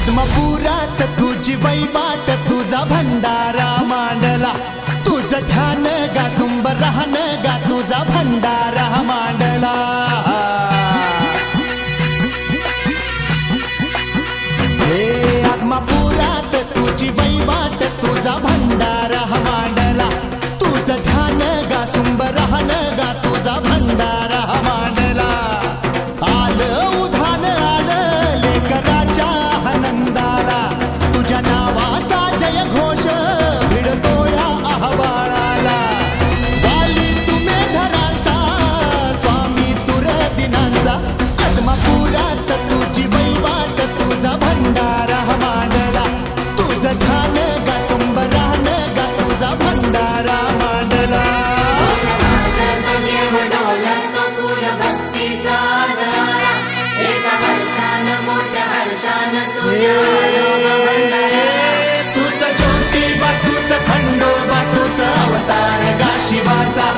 पद्मपुरात तुझी वैबाट तुझा भंडारा मांडला. तुझं ध्यान गा सुंबर राहन गा तुझा भंडारा तूच ज्योतिबा तूच खंडोबा तूच अवतार गा शिवाचा